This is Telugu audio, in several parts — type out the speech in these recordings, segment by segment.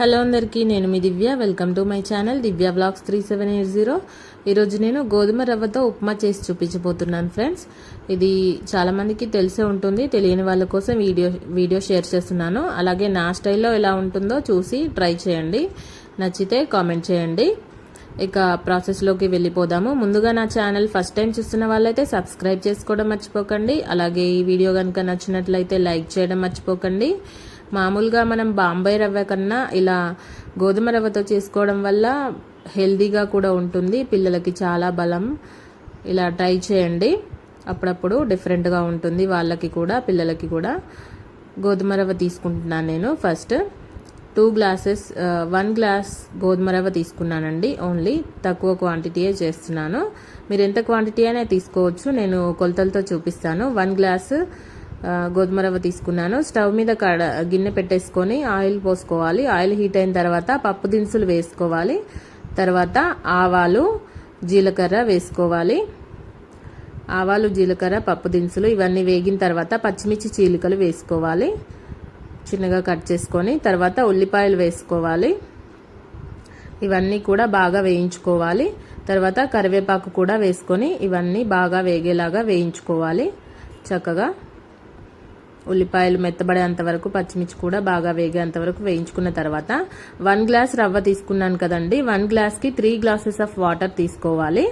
హలో అందరికీ నేను మీ Divya. Welcome to my channel Divya blogs three seven eight zero. ఈరోజు నేను గోధుమ రవ్వతో ఉప్మా చేసి చూపించబోతున్నాను ఫ్రెండ్స్. ఇది చాలామందికి తెలిసే ఉంటుంది తెలియని వాళ్ళ కోసం వీడియో వీడియో షేర్ చేస్తున్నాను. అలాగే నా స్టైల్లో ఎలా ఉంటుందో చూసి ట్రై చేయండి. నచ్చితే కామెంట్ చేయండి. ఇక ప్రాసెస్లోకి వెళ్ళిపోదాము. ముందుగా నా ఛానల్ ఫస్ట్ టైం చూస్తున్న వాళ్ళైతే సబ్స్క్రైబ్ చేసుకోవడం మర్చిపోకండి. అలాగే ఈ వీడియో కనుక నచ్చినట్లయితే లైక్ చేయడం మర్చిపోకండి. మామూలుగా మనం బాంబే రవ్వ కన్నా ఇలా గోధుమ రవ్వతో చేసుకోవడం వల్ల హెల్దీగా కూడా ఉంటుంది. పిల్లలకి చాలా బలం. ఇలా ట్రై చేయండి. అప్పుడప్పుడు డిఫరెంట్గా ఉంటుంది. వాళ్ళకి కూడా పిల్లలకి కూడా. గోధుమ రవ్వ తీసుకుంటున్నాను నేను first. Two glasses one glass గోధుమ రవ్వ తీసుకున్నానండి. ఓన్లీ తక్కువ క్వాంటిటీయే చేస్తున్నాను. మీరు ఎంత క్వాంటిటీ అయినా తీసుకోవచ్చు. నేను కొలతలతో చూపిస్తాను. వన్ గ్లాస్ గోధుమ రవ్వ తీసుకున్నాను. స్టవ్ మీద కడ గిన్నె పెట్టేసుకొని ఆయిల్ పోసుకోవాలి. ఆయిల్ హీట్ అయిన తర్వాత పప్పు దినుసులు వేసుకోవాలి. తర్వాత ఆవాలు జీలకర్ర వేసుకోవాలి. ఆవాలు జీలకర్ర పప్పు దినుసులు ఇవన్నీ వేగిన తర్వాత పచ్చిమిర్చి చీలికలు వేసుకోవాలి. చిన్నగా కట్ చేసుకొని తర్వాత ఉల్లిపాయలు వేసుకోవాలి. ఇవన్నీ కూడా బాగా వేయించుకోవాలి. తర్వాత కరివేపాకు కూడా వేసుకొని ఇవన్నీ బాగా వేగేలాగా వేయించుకోవాలి. చక్కగా ఉల్లిపాయలు మెత్తబడేంత వరకు పచ్చిమిర్చి కూడా బాగా వేగేంత వరకు వేయించుకున్న తర్వాత వన్ గ్లాస్ రవ్వ తీసుకున్నాను కదండి. వన్ గ్లాస్కి త్రీ గ్లాసెస్ ఆఫ్ వాటర్ తీసుకోవాలి.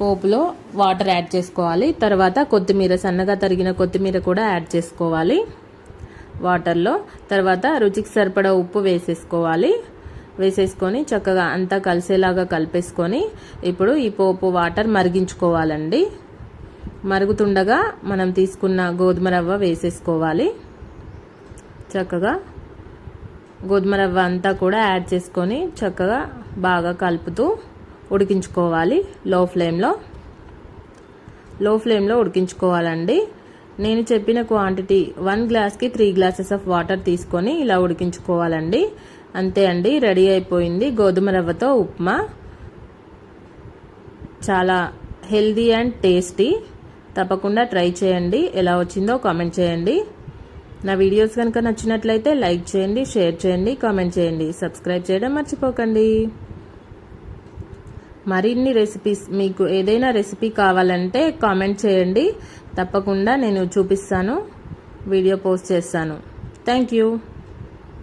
పోపులో వాటర్ యాడ్ చేసుకోవాలి. తర్వాత కొత్తిమీర సన్నగా తరిగిన కొత్తిమీర కూడా యాడ్ చేసుకోవాలి. వాటర్లో తర్వాత రుచికి సరిపడా ఉప్పు వేసేసుకోవాలి. వేసేసుకొని చక్కగా అంతా కలిసేలాగా కలిపేసుకొని ఇప్పుడు ఈ పోపు వాటర్ మరిగించుకోవాలండి. మరుగుతుండగా మనం తీసుకున్న గోధుమ రవ్వ వేసేసుకోవాలి. చక్కగా గోధుమ రవ్వ అంతా కూడా యాడ్ చేసుకొని చక్కగా బాగా కలుపుతూ ఉడికించుకోవాలి లో ఫ్లేమ్లో. లో ఫ్లేమ్లో ఉడికించుకోవాలండి. నేను చెప్పిన క్వాంటిటీ వన్ గ్లాస్కి త్రీ గ్లాసెస్ ఆఫ్ వాటర్ తీసుకొని ఇలా ఉడికించుకోవాలండి. అంతే అండి రెడీ అయిపోయింది గోధుమ రవ్వతో ఉప్మా. చాలా హెల్దీ అండ్ టేస్టీ. తప్పకుండా ట్రై చేయండి. ఎలా వచ్చిందో కామెంట్ చేయండి. నా వీడియోస్ కనుక నచ్చినట్లయితే లైక్ చేయండి షేర్ చేయండి కామెంట్ చేయండి. సబ్స్క్రైబ్ చేయడం మర్చిపోకండి. మరిన్ని రెసిపీస్ మీకు ఏదైనా రెసిపీ కావాలంటే కామెంట్ చేయండి. తప్పకుండా నేను చూపిస్తాను వీడియో పోస్ట్ చేస్తాను. Thank you.